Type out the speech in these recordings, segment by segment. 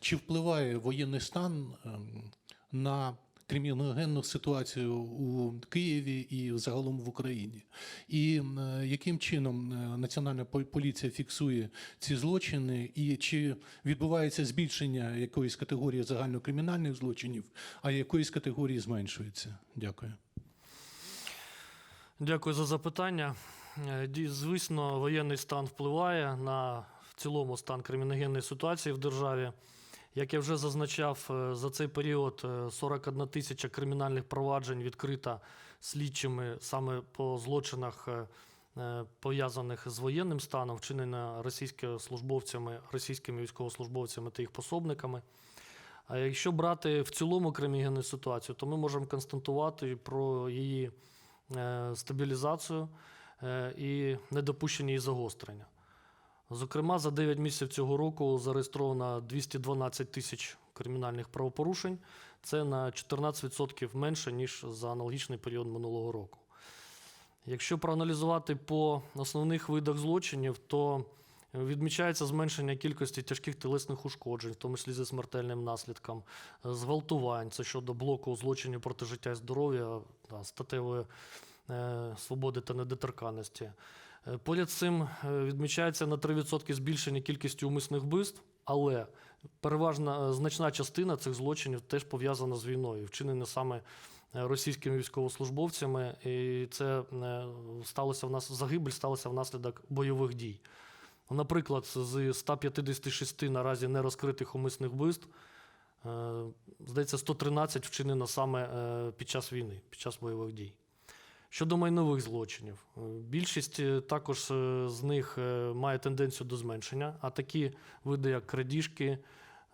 Чи впливає воєнний стан ем, на криміногенну ситуацію у Києві і загалом в Україні? І е, яким чином е, Національна поліція фіксує ці злочини, і чи відбувається збільшення якоїсь категорії загальнокримінальних злочинів, а якоїсь категорії зменшується? Дякую. Дякую за запитання. Е, Звісно, воєнний стан впливає на в цілому стан криміногенної ситуації в державі. Як я вже зазначав, е, за цей період е, 41 тисяча кримінальних проваджень відкрита слідчими саме по злочинах, е, е, пов'язаних з воєнним станом, вчинена російськими службовцями, російськими військовослужбовцями та їх пособниками. А якщо брати в цілому криміногенну ситуацію, то ми можемо констатувати про її е, стабілізацію е, і недопущення її загострення. Зокрема, за 9 місяців цього року зареєстровано 212 тисяч кримінальних правопорушень. Це на 14% менше, ніж за аналогічний період минулого року. Якщо проаналізувати по основних видах злочинів, то відмічається зменшення кількості тяжких тілесних ушкоджень, в тому числі зі смертельним наслідком, зґвалтувань, це щодо блоку злочинів проти життя і здоров'я, статевої е, свободи та недоторканності. Е, Поряд з цим е, відмічається на 3% збільшення кількості умисних вбивств, але переважна е, значна частина цих злочинів теж пов'язана з війною, вчинені саме російськими військовослужбовцями, і це сталося в нас загибель сталася внаслідок бойових дій. Наприклад, з 156 наразі нерозкритих умисних вбивств, здається, 113 вчинено саме під час війни, під час бойових дій. Щодо майнових злочинів, е, більшість е, також е, з них має тенденцію до зменшення, а такі види, як крадіжки,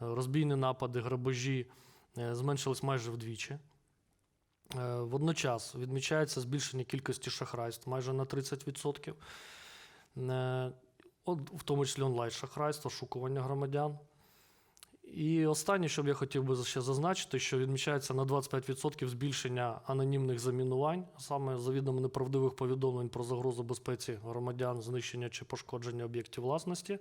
розбійні напади, грабежі, зменшились майже вдвічі. Водночас відмічається збільшення кількості шахрайств майже на 30%, Е, от, в тому числі онлайн-шахрайство, шукування громадян. І останнє, що б я хотів би ще зазначити, що відмічається на 25% збільшення анонімних замінувань, саме завідомо неправдивих повідомлень про загрозу безпеці громадян, знищення чи пошкодження об'єктів власності.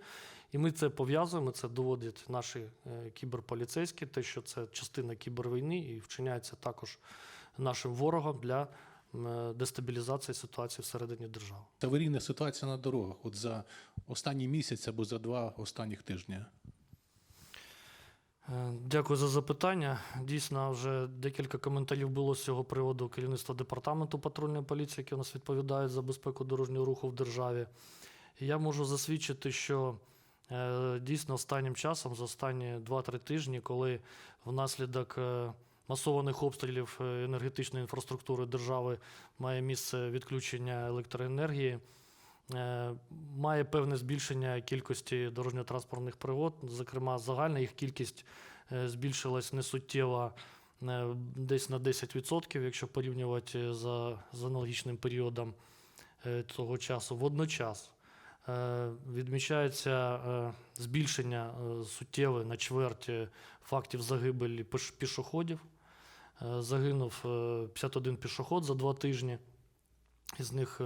І ми це пов'язуємо, це доводять наші е, кіберполіцейські, те, що це частина кібервійни і вчиняється також нашим ворогом для дестабілізації ситуації всередині держави. Аварійна ситуація на дорогах от за останній місяць або за два останніх тижня. Е, Дякую за запитання. Дійсно, вже декілька коментарів було з цього приводу керівництва департаменту патрульної поліції, які у нас відповідають за безпеку дорожнього руху в державі. Я можу засвідчити, що е, дійсно останнім часом, за останні 2-3 тижні, коли внаслідок е, масованих обстрілів енергетичної інфраструктури держави має місце відключення електроенергії. Е, Має певне збільшення кількості дорожньо-транспортних пригод. Зокрема, загальна їх кількість е, збільшилась несуттєво е, десь на 10%, якщо порівнювати за, з аналогічним періодом того часу. Водночас відмічається збільшення суттєве на чверть фактів загибелі пішоходів. Загинув е, 51 пішоход за два тижні. Із них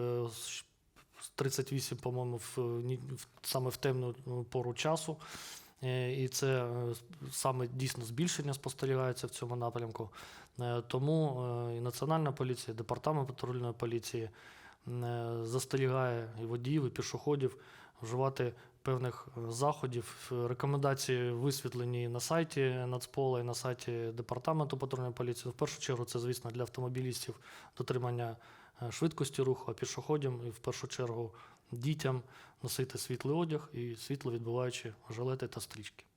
38, по-моєму, ні- в- саме в темну ну, пору часу. Е, І це е, саме дійсно збільшення спостерігається в цьому напрямку. Е, Тому е, і Національна поліція, і департамент патрульної поліції е, застерігає і водіїв, і пішоходів вживати певних е, заходів. Рекомендації висвітлені на сайті Нацпола і на сайті департаменту патрульної поліції. В першу чергу, це, звісно, для автомобілістів дотримання е, швидкості руху, а пішоходам і в першу чергу дітям носити світлий одяг і світловідбиваючі жилети та стрічки.